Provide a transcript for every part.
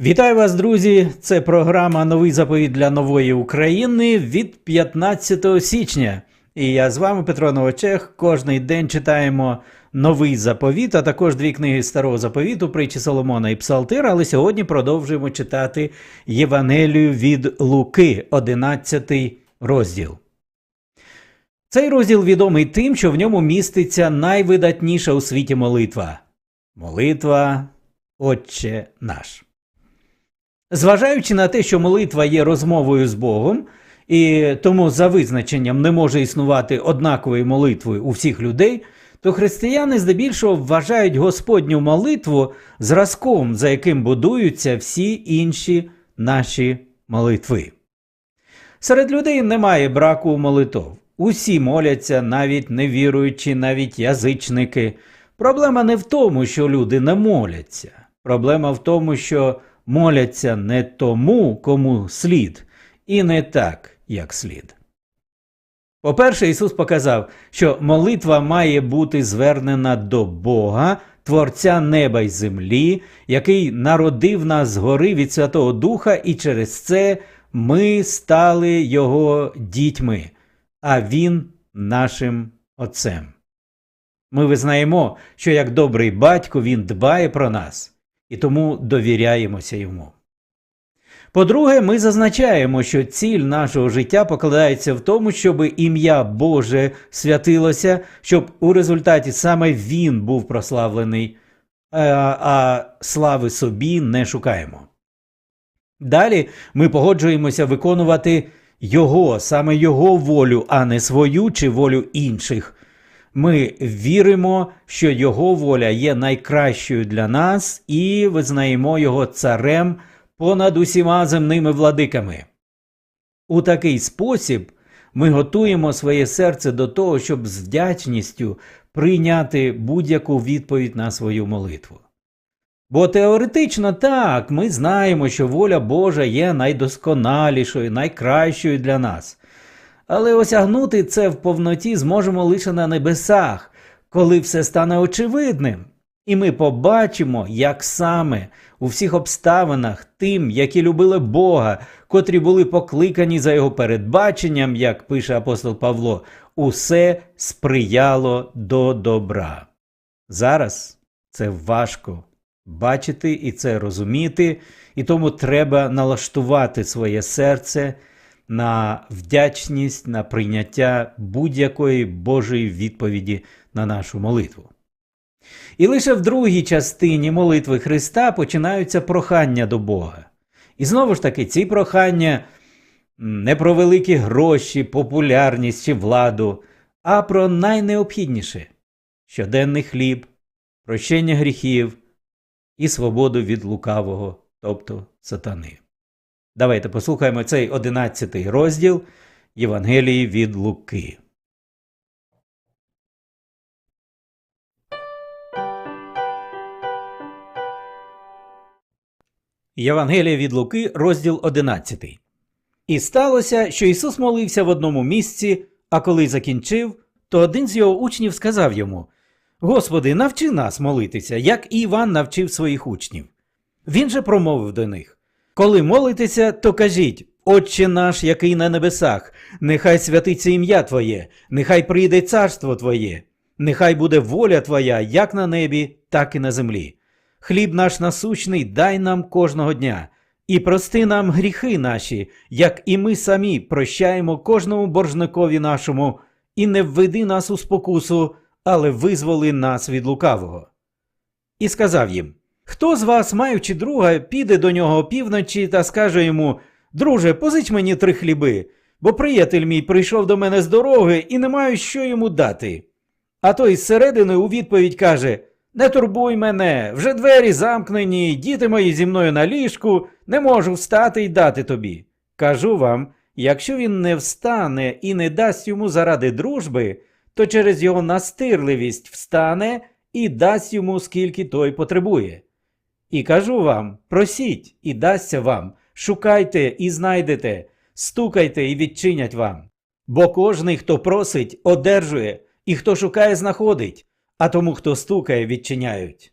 Вітаю вас, друзі! Це програма Новий заповіт для нової України від 15 січня. І я з вами, Петро Новочех. Кожний день читаємо новий заповіт, а також дві книги старого заповіту, притчі Соломона і Псалтир. Але сьогодні продовжуємо читати Євангелію від Луки, 11 розділ. Цей розділ відомий тим, що в ньому міститься найвидатніша у світі молитва молитва Отче наш. Зважаючи на те, що молитва є розмовою з Богом, і тому за визначенням не може існувати однакової молитви у всіх людей, то християни здебільшого вважають Господню молитву зразком, за яким будуються всі інші наші молитви. Серед людей немає браку молитов. Усі моляться, навіть невіруючі, навіть язичники. Проблема не в тому, що люди не моляться. Проблема в тому, що моляться не тому, кому слід, і не так, як слід. По-перше, Ісус показав, що молитва має бути звернена до Бога, Творця неба й землі, який народив нас згори від Святого Духа, і через це ми стали Його дітьми, а Він нашим Отцем. Ми визнаємо, що як добрий батько Він дбає про нас і тому довіряємося йому. По-друге, ми зазначаємо, що ціль нашого життя покладається в тому, щоб ім'я Боже святилося, щоб у результаті саме Він був прославлений, а, а слави собі не шукаємо. Далі ми погоджуємося виконувати Його, саме Його волю, а не свою чи волю інших. Ми віримо, що Його воля є найкращою для нас і визнаємо Його царем понад усіма земними владиками. У такий спосіб ми готуємо своє серце до того, щоб з вдячністю прийняти будь-яку відповідь на свою молитву. Бо теоретично так, ми знаємо, що воля Божа є найдосконалішою, найкращою для нас. Але осягнути це в повноті зможемо лише на небесах, коли все стане очевидним. І ми побачимо, як саме у всіх обставинах тим, які любили Бога, котрі були покликані за його передбаченням, як пише апостол Павло, усе сприяло до добра. Зараз це важко бачити і це розуміти, і тому треба налаштувати своє серце на вдячність, на прийняття будь-якої Божої відповіді на нашу молитву. І лише в другій частині молитви Христа починаються прохання до Бога. І знову ж таки, ці прохання не про великі гроші, популярність чи владу, а про найнеобхідніше щоденний хліб, прощення гріхів і свободу від лукавого, тобто сатани. Давайте послухаємо цей одинадцятий розділ Євангелії від Луки. Євангелія від Луки, розділ 11. І сталося, що Ісус молився в одному місці, а коли закінчив, то один з його учнів сказав йому: Господи, навчи нас молитися, як і Іван навчив своїх учнів. Він же промовив до них: Коли молитеся, то кажіть, Отче наш, який на небесах, нехай святиться ім'я Твоє, нехай прийде царство Твоє, нехай буде воля Твоя як на небі, так і на землі. Хліб наш насущний дай нам кожного дня, і прости нам гріхи наші, як і ми самі прощаємо кожному боржникові нашому, і не введи нас у спокусу, але визволи нас від лукавого. І сказав їм: Хто з вас, маючи друга, піде до нього опівночі та скаже йому: Друже, позич мені три хліби, бо приятель мій прийшов до мене з дороги і не маю що йому дати. А той зсередини у відповідь каже: Не турбуй мене, вже двері замкнені, діти мої зі мною на ліжку, не можу встати й дати тобі. Кажу вам, якщо він не встане і не дасть йому заради дружби, то через його настирливість встане і дасть йому, скільки той потребує. І кажу вам: просіть, і дасться вам, шукайте і знайдете, стукайте і відчинять вам. Бо кожний, хто просить, одержує, і хто шукає, знаходить, а тому, хто стукає, відчиняють.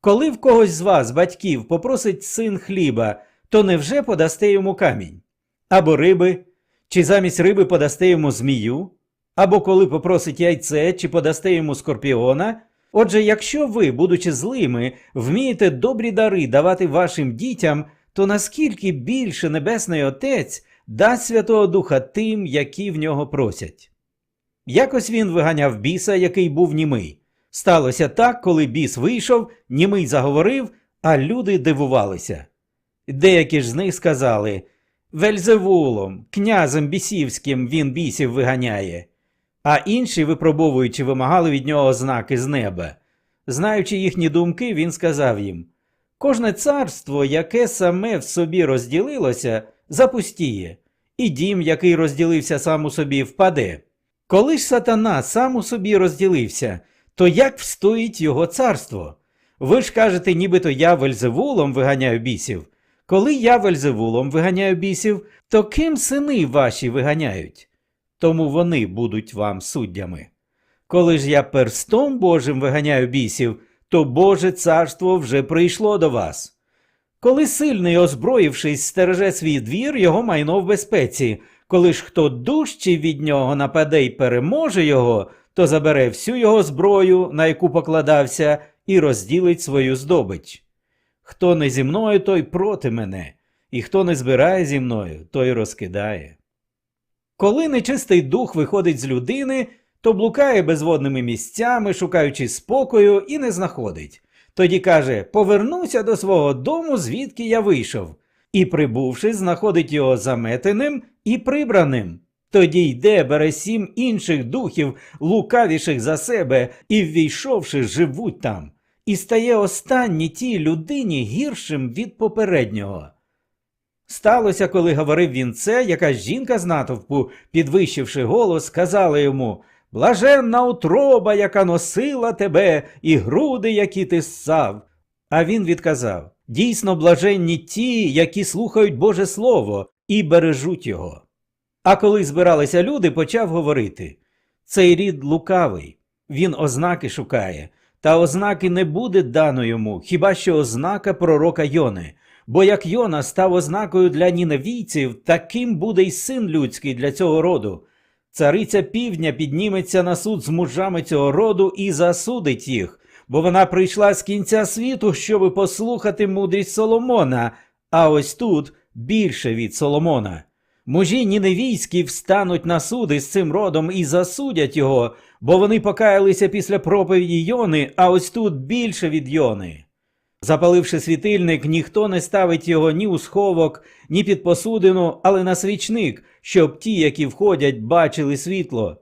Коли в когось з вас, батьків, попросить син хліба, то невже подасте йому камінь? Або риби, чи замість риби подасте йому змію? Або коли попросить яйце, чи подасте йому скорпіона? Отже, якщо ви, будучи злими, вмієте добрі дари давати вашим дітям, то наскільки більше Небесний Отець дасть Святого Духа тим, які в нього просять? Якось він виганяв біса, який був німий. Сталося так, коли біс вийшов, німий заговорив, а люди дивувалися. Деякі ж з них сказали Вельзевулом, князем бісівським він бісів виганяє. А інші, випробовуючи, вимагали від нього ознаки з неба. Знаючи їхні думки, він сказав їм Кожне царство, яке саме в собі розділилося, запустіє, і дім, який розділився сам у собі, впаде. Коли ж сатана сам у собі розділився, то як встоїть його царство? Ви ж кажете, нібито я Вельзевулом виганяю бісів. Коли я Вельзевулом виганяю бісів, то ким сини ваші виганяють? Тому вони будуть вам суддями. Коли ж я перстом Божим виганяю бісів, то Боже царство вже прийшло до вас. Коли сильний, озброївшись, стереже свій двір, його майно в безпеці. Коли ж хто дужчий від нього нападе й переможе його, то забере всю його зброю, на яку покладався, і розділить свою здобич. Хто не зі мною, той проти мене, і хто не збирає зі мною, той розкидає. Коли нечистий дух виходить з людини, то блукає безводними місцями, шукаючи спокою, і не знаходить. Тоді каже Повернуся до свого дому, звідки я вийшов, і, прибувши, знаходить його заметеним і прибраним. Тоді йде, бере сім інших духів, лукавіших за себе, і, ввійшовши, живуть там, і стає останній тій людині гіршим від попереднього. Сталося, коли говорив він це, якась жінка з натовпу, підвищивши голос, сказала йому Блаженна утроба, яка носила тебе, і груди, які ти ссав. А він відказав Дійсно, блаженні ті, які слухають Боже Слово і бережуть його. А коли збиралися люди, почав говорити Цей рід лукавий, він ознаки шукає, та ознаки не буде дано йому, хіба що ознака пророка Йони. Бо як Йона став ознакою для ніневійців, таким буде й син людський для цього роду. Цариця півдня підніметься на суд з мужами цього роду і засудить їх, бо вона прийшла з кінця світу, щоби послухати мудрість Соломона, а ось тут більше від Соломона. Мужі ніневійські встануть на суди з цим родом і засудять його, бо вони покаялися після проповіді Йони, а ось тут більше від Йони. Запаливши світильник, ніхто не ставить його ні у сховок, ні під посудину, але на свічник, щоб ті, які входять, бачили світло.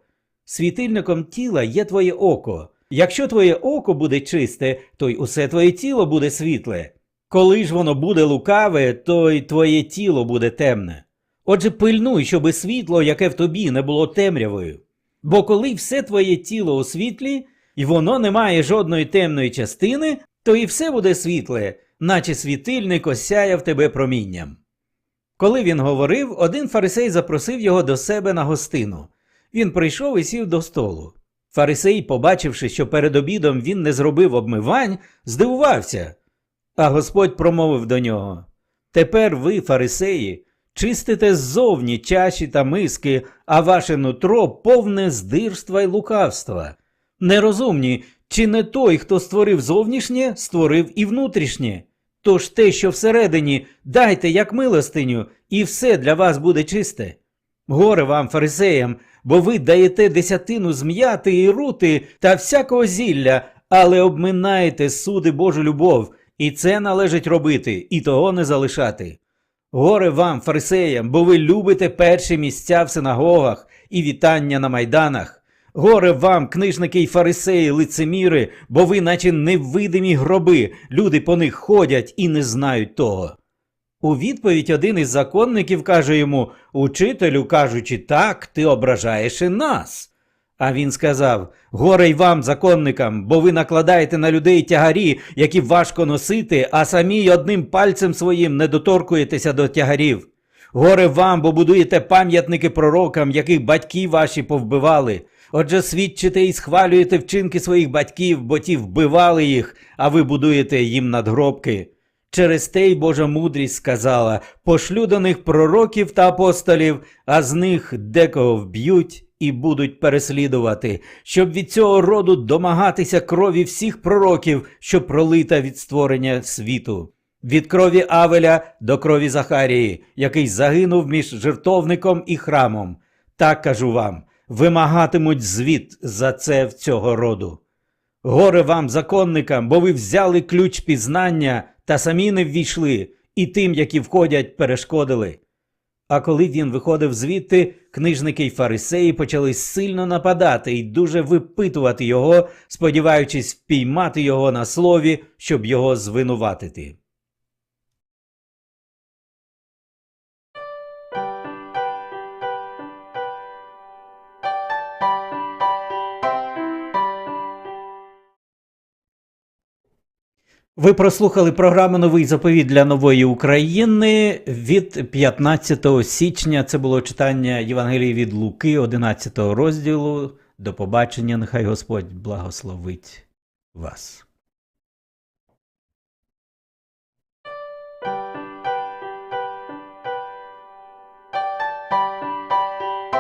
Світильником тіла є твоє око. Якщо твоє око буде чисте, то й усе твоє тіло буде світле. Коли ж воно буде лукаве, то й твоє тіло буде темне. Отже, пильнуй, щоби світло, яке в тобі, не було темрявою. Бо коли все твоє тіло у світлі, і воно не має жодної темної частини, то і все буде світле, наче світильник осяяв тебе промінням. Коли він говорив, один фарисей запросив його до себе на гостину. Він прийшов і сів до столу. Фарисей, побачивши, що перед обідом він не зробив обмивань, здивувався. А Господь промовив до нього Тепер ви, фарисеї, чистите ззовні чаші та миски, а ваше нутро повне здирства й лукавства. Нерозумні, чи не той, хто створив зовнішнє, створив і внутрішнє? Тож те, що всередині, дайте як милостиню, і все для вас буде чисте. Горе вам, фарисеям, бо ви даєте десятину зм'яти і рути та всякого зілля, але обминаєте суди Божу любов, і це належить робити, і того не залишати. Горе вам, фарисеям, бо ви любите перші місця в синагогах і вітання на майданах. Горе вам, книжники й фарисеї, лицеміри, бо ви, наче невидимі гроби, люди по них ходять і не знають того. У відповідь один із законників каже йому Учителю, кажучи так, ти ображаєш і нас. А він сказав Горе й вам, законникам, бо ви накладаєте на людей тягарі, які важко носити, а самі одним пальцем своїм не доторкуєтеся до тягарів. Горе вам, бо будуєте пам'ятники пророкам, яких батьки ваші повбивали. Отже, свідчите і схвалюєте вчинки своїх батьків, бо ті вбивали їх, а ви будуєте їм надгробки. Через те й Божа мудрість сказала: пошлю до них пророків та апостолів, а з них декого вб'ють і будуть переслідувати, щоб від цього роду домагатися крові всіх пророків, що пролита від створення світу. Від крові Авеля до крові Захарії, який загинув між жертовником і храмом. Так кажу вам, вимагатимуть звіт за це в цього роду. Горе вам, законникам, бо ви взяли ключ пізнання та самі не ввійшли, і тим, які входять, перешкодили. А коли він виходив звідти, книжники й фарисеї почали сильно нападати і дуже випитувати його, сподіваючись впіймати його на слові, щоб його звинуватити. Ви прослухали програму Новий заповіт для нової України від 15 січня. Це було читання Євангелії від Луки, 11 розділу. До побачення. Нехай Господь благословить вас.